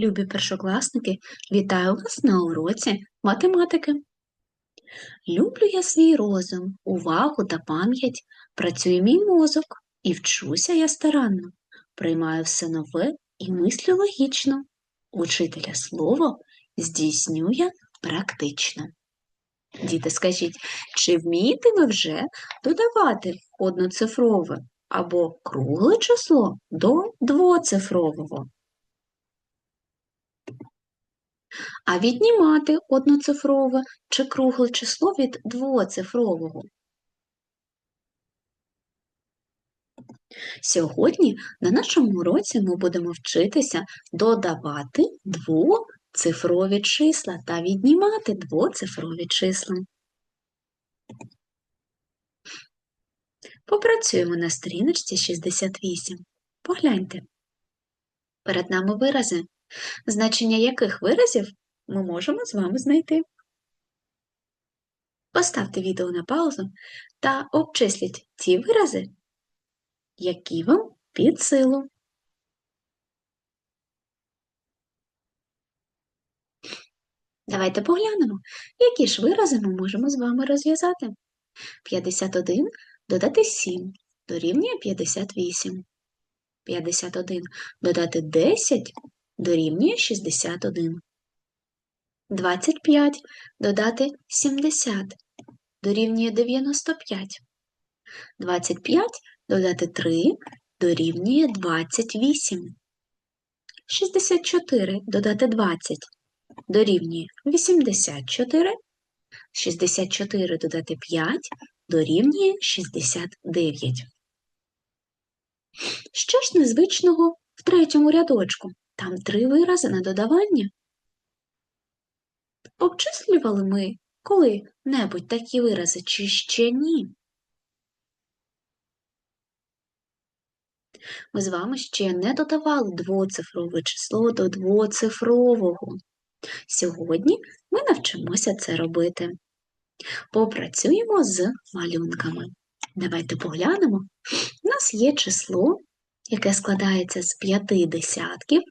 Любі першокласники, вітаю вас на уроці математики. Люблю я свій розум, увагу та пам'ять, працює мій мозок і вчуся я старанно, приймаю все нове і мислю логічно. Учителя слово здійсню я практично. Діти, скажіть, чи вмієте ви вже додавати одноцифрове або кругле число до двоцифрового? А віднімати одноцифрове чи кругле число від двоцифрового. Сьогодні на нашому уроці ми будемо вчитися додавати двоцифрові числа та віднімати двоцифрові числа. Попрацюємо на сторіночці 68. Погляньте. Перед нами вирази, значення яких виразів ми можемо з вами знайти. Поставте відео на паузу та обчисліть ті вирази, які вам під силу. Давайте поглянемо, які ж вирази ми можемо з вами розв'язати. 51 додати 7 дорівнює 58. 51 додати 10 дорівнює 61. 25 додати 70 дорівнює 95. 25 додати 3 дорівнює 28. 64 додати 20 дорівнює 84. 64 додати 5 дорівнює 69. Що ж незвичного в третьому рядочку? Там три вирази на додавання. Обчислювали ми коли-небудь такі вирази, чи ще ні? Ми з вами ще не додавали двоцифрове число до двоцифрового. Сьогодні ми навчимося це робити. Попрацюємо з малюнками. Давайте поглянемо. У нас є число, яке складається з п'яти десятків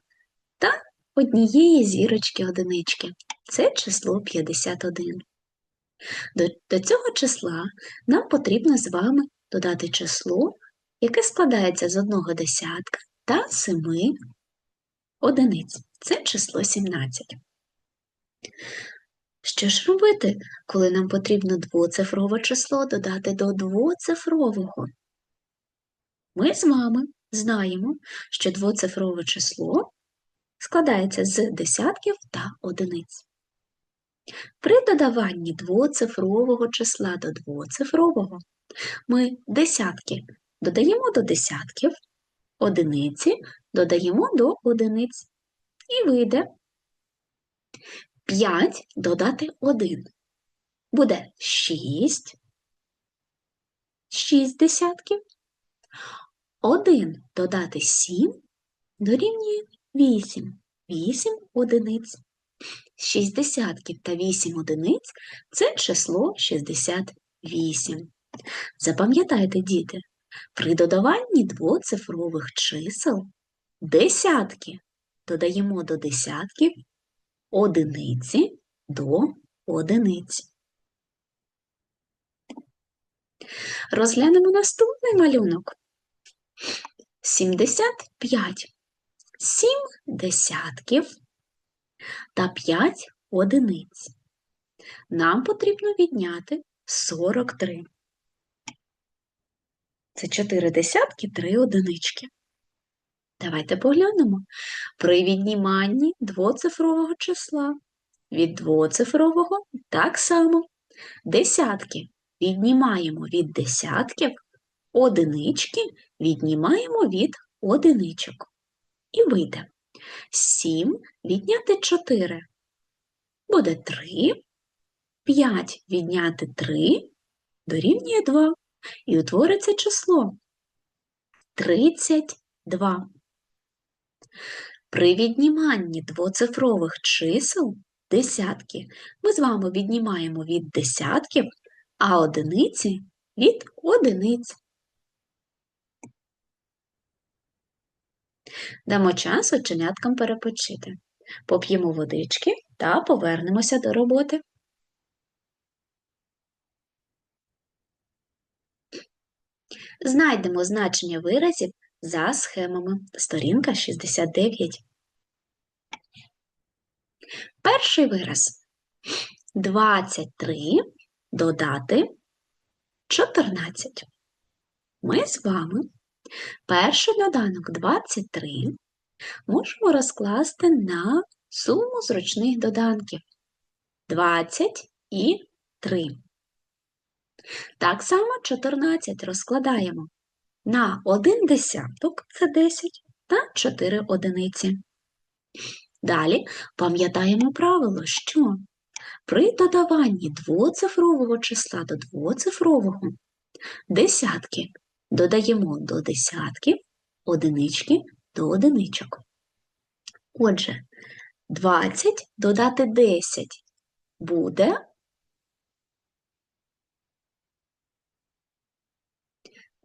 та однієї зірочки одинички. Це число 51. До, до цього числа нам потрібно з вами додати число, яке складається з одного десятка та семи одиниць. Це число 17. Що ж робити, коли нам потрібно двоцифрове число додати до двоцифрового? Ми з вами знаємо, що двоцифрове число складається з десятків та одиниць. При додаванні двоцифрового числа до двоцифрового ми десятки додаємо до десятків, одиниці додаємо до одиниць. І вийде 5 додати 1. Буде 6, 6 десятків. 1 додати 7 дорівнює 8. 8 одиниць. 6 десятків та 8 одиниць це число 68. Запам'ятайте, діти, при додаванні двоцифрових чисел десятки додаємо до десятків, одиниці до одиниць. Розглянемо наступний малюнок. 75. 7 десятків та 5 одиниць. Нам потрібно відняти 43. Це 4 десятки, 3 одинички. Давайте поглянемо. При відніманні двоцифрового числа від двоцифрового так само. Десятки віднімаємо від десятків, одинички віднімаємо від одиничок. І вийде 7 відняти 4 буде 3, 5 відняти 3 дорівнює 2. І утвориться число 32. При відніманні двоцифрових чисел десятки ми з вами віднімаємо від десятків, а одиниці від одиниць. Дамо час оченяткам перепочити. Поп'ємо водички та повернемося до роботи. Знайдемо значення виразів за схемами. Сторінка 69. Перший вираз. 23 додати 14. Ми з вами перший доданок 23 можемо розкласти на суму зручних доданків 20 і 3. Так само 14 розкладаємо на 1 десяток це 10 та 4 одиниці. Далі пам'ятаємо правило, що при додаванні двоцифрового числа до двоцифрового десятки додаємо до десятків, одинички до одиничок. Отже, 20 додати 10 буде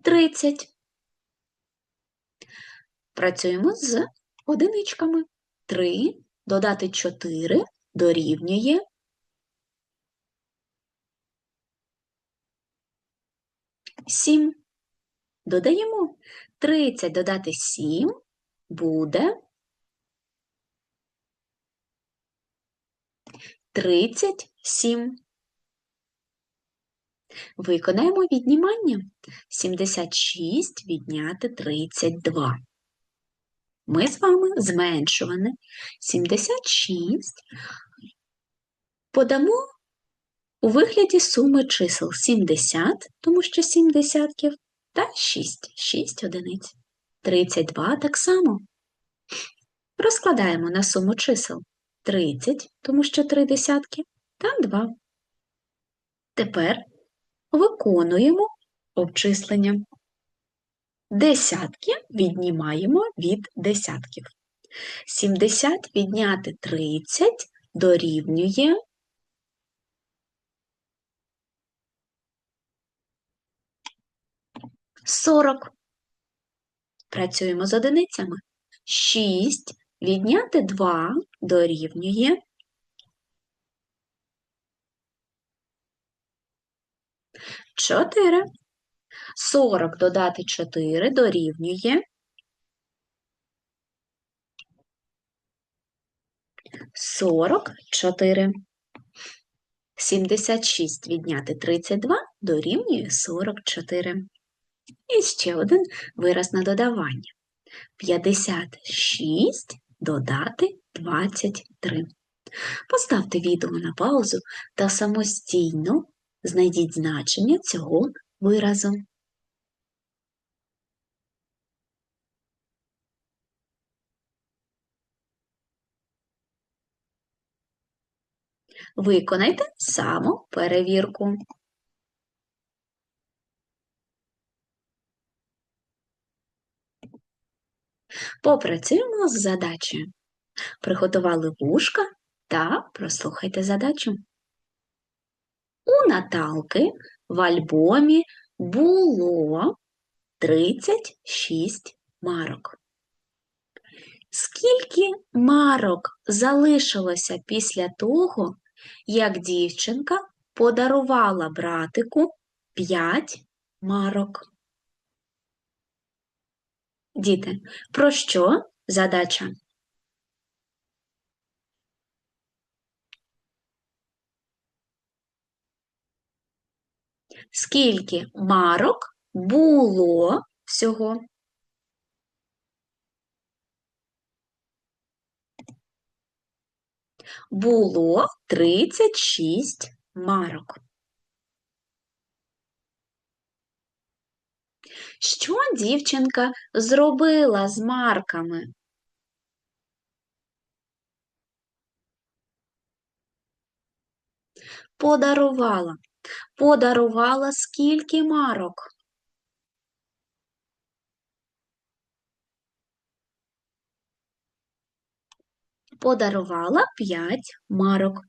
30. Працюємо з одиничками. 3 додати 4 дорівнює 7. Додаємо 30 додати 7 буде 37. Виконаємо віднімання. 76 відняти 32. Ми з вами зменшуване 76 подамо у вигляді суми чисел 70, тому що 7 десятків, та 6, 6 одиниць. 32 так само. Розкладаємо на суму чисел 30, тому що 3 десятки, та 2. Тепер виконуємо обчислення. Десятки віднімаємо від десятків. 70 відняти 30 дорівнює 40. Працюємо з одиницями. 6 відняти 2 дорівнює 4. 40 додати 4 дорівнює 44. 76 відняти 32 дорівнює 44. І ще один вираз на додавання. 56 додати 23. Поставте відео на паузу та самостійно знайдіть значення цього виразу. Виконайте самоперевірку. Попрацюємо з задачею. Приготували вушка та прослухайте задачу. У Наталки в альбомі було 36 марок. Скільки марок залишилося після того, як дівчинка подарувала братику 5 марок? Діти, про що задача? Скільки марок було всього? Було 36 марок. Що дівчинка зробила з марками? Подарувала. Подарувала скільки марок? Подарувала 5 марок.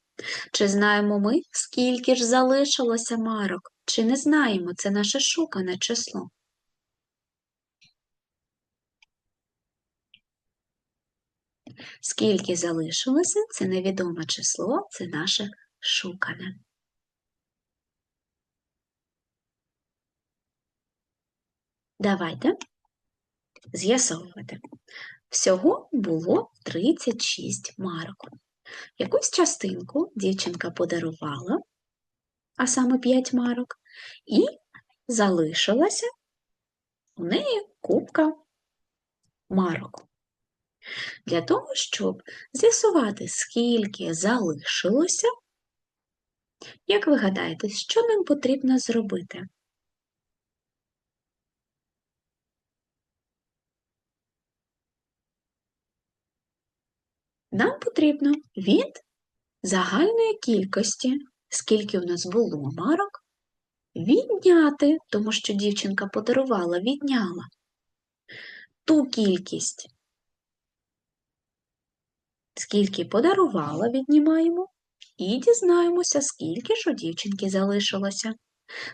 Чи знаємо ми, скільки ж залишилося марок? Чи не знаємо? Це наше шукане число. Скільки залишилося, це невідоме число, це наше шукане. Давайте з'ясовувати. Всього було 36 марок. Якусь частинку дівчинка подарувала, а саме 5 марок, і залишилася у неї купка марок. Для того, щоб з'ясувати, скільки залишилося, як ви гадаєте, що нам потрібно зробити? Нам потрібно від загальної кількості, скільки у нас було марок, відняти, тому що дівчинка подарувала, відняла ту кількість, скільки подарувала, віднімаємо, і дізнаємося, скільки ж у дівчинки залишилося.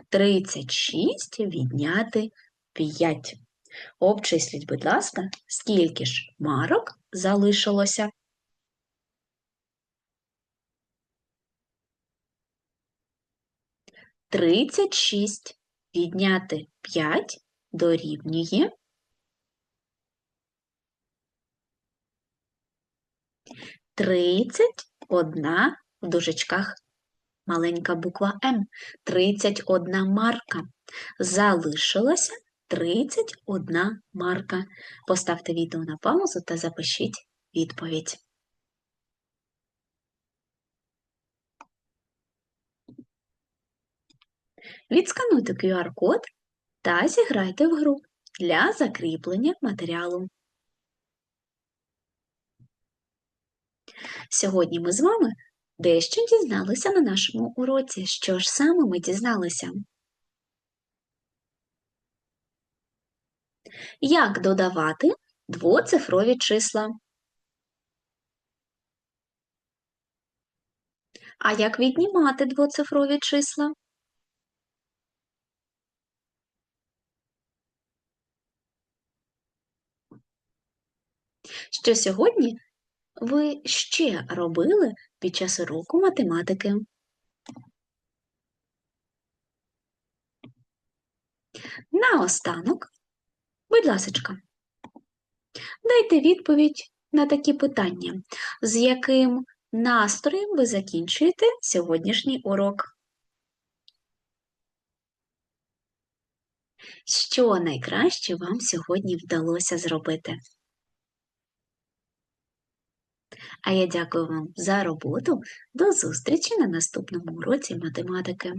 36 відняти 5. Обчисліть, будь ласка, скільки ж марок залишилося. Тридцять шість відняти п'ять дорівнює тридцять одна в дужечках маленька буква М. Тридцять одна марка. Залишилося 31 марка. Поставте відео на паузу та запишіть відповідь. Відскануйте QR-код та зіграйте в гру для закріплення матеріалу. Сьогодні ми з вами дещо дізналися на нашому уроці. Що ж саме ми дізналися? Як додавати двоцифрові числа? А як віднімати двоцифрові числа? Що сьогодні ви ще робили під час уроку математики? Наостанок, будь ласочка, дайте відповідь на такі питання, з яким настроєм ви закінчуєте сьогоднішній урок. Що найкраще вам сьогодні вдалося зробити? А я дякую вам за роботу. До зустрічі на наступному уроці математики.